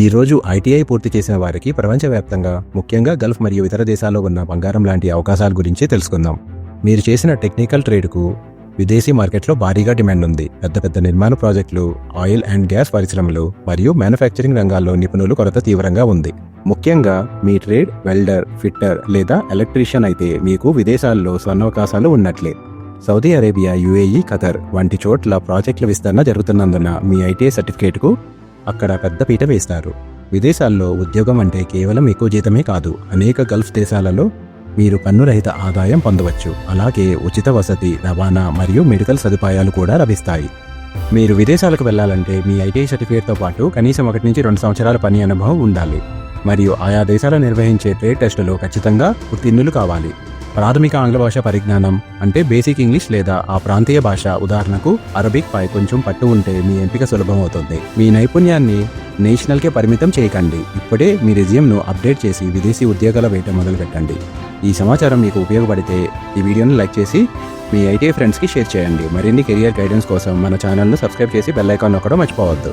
ఈ రోజు ఐటీఐ పూర్తి చేసిన వారికి ప్రపంచవ్యాప్తంగా ముఖ్యంగా గల్ఫ్ మరియు ఇతర దేశాల్లో ఉన్న బంగారం లాంటి అవకాశాల గురించి తెలుసుకుందాం. మీరు చేసిన టెక్నికల్ ట్రేడ్కు విదేశీ మార్కెట్లో భారీగా డిమాండ్ ఉంది. పెద్ద పెద్ద నిర్మాణ ప్రాజెక్టులు ఆయిల్ అండ్ గ్యాస్ పరిశ్రమలు మరియు మ్యానుఫ్యాక్చరింగ్ రంగాల్లో నిపుణులు కొరత తీవ్రంగా ఉంది. ముఖ్యంగా మీ ట్రేడ్ వెల్డర్ ఫిట్టర్ లేదా ఎలక్ట్రీషియన్ అయితే మీకు విదేశాల్లో స్వర్ణవకాశాలు ఉన్నట్లే. సౌదీ అరేబియా యుఏఈ ఖతర్ వంటి చోట్ల ప్రాజెక్టుల విస్తరణ జరుగుతున్నందున మీ ఐటీఐ సర్టిఫికేట్కు అక్కడ పెద్ద పీట వేస్తారు. విదేశాల్లో ఉద్యోగం అంటే కేవలం ఎక్కువ జీతమే కాదు అనేక గల్ఫ్ దేశాలలో మీరు పన్నురహిత ఆదాయం పొందవచ్చు. అలాగే ఉచిత వసతి రవాణా మరియు మెడికల్ సదుపాయాలు కూడా లభిస్తాయి. మీరు విదేశాలకు వెళ్ళాలంటే మీ ఐటీఐ సర్టిఫికేట్తో పాటు కనీసం ఒకటి నుంచి రెండు సంవత్సరాల పని అనుభవం ఉండాలి. మరియు ఆయా దేశాలు నిర్వహించే ట్రేడ్ టెస్టులో ఖచ్చితంగా ఉత్తీర్ణులు కావాలి. ప్రాథమిక ఆంగ్ల భాష పరిజ్ఞానం అంటే బేసిక్ ఇంగ్లీష్ లేదా ఆ ప్రాంతీయ భాష. ఉదాహరణకు అరబిక్ పై కొంచెం పట్టు ఉంటే మీ ఎంపిక సులభం అవుతుంది మీ నైపుణ్యాన్ని నేషనల్కే పరిమితం చేయకండి. ఇప్పుడే మీ రెజ్యూమ్ను అప్డేట్ చేసి విదేశీ ఉద్యోగాల వేట మొదలు పెట్టండి. ఈ సమాచారం మీకు ఉపయోగపడితే ఈ వీడియోను లైక్ చేసి మీ ఐటీఐ ఫ్రెండ్స్కి షేర్ చేయండి. మరిన్ని కెరియర్ గైడెన్స్ కోసం మన ఛానల్ను సబ్స్క్రైబ్ చేసి బెల్ ఐకాన్ నొక్కడం మర్చిపోవద్దు.